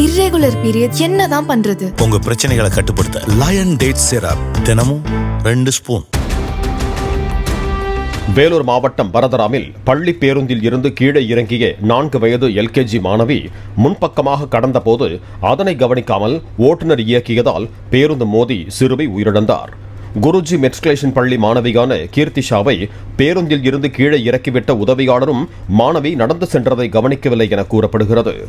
Irregular period என்னதான் பண்றது? உங்க பிரச்சனைகளை கட்டுப்படுத்த லயன் டேட் சிரப் தினமும் ரெண்டு ஸ்பூன் வேலூர் மாவட்டம் பரதராமில் பள்ளி பேருந்தில் இருந்து கீழே இறங்கிய நான்கு வயது எல்கேஜி மாணவி முன்பக்கமாக கடந்தபோது அதனை கவனிக்காமல் ஓட்டுநர் இயக்கியதால் பேருந்து மோதி சிறுமி உயிரிழந்தார். குருஜி மெட்ரிகுலேஷன் பள்ளி மாணவியான கீர்த்திஷாவை பேருந்தில் இருந்து கீழே இறக்கிவிட்ட உதவியாளரும் மாணவி நடந்து சென்றதை கவனிக்கவில்லை என கூறப்படுகிறது.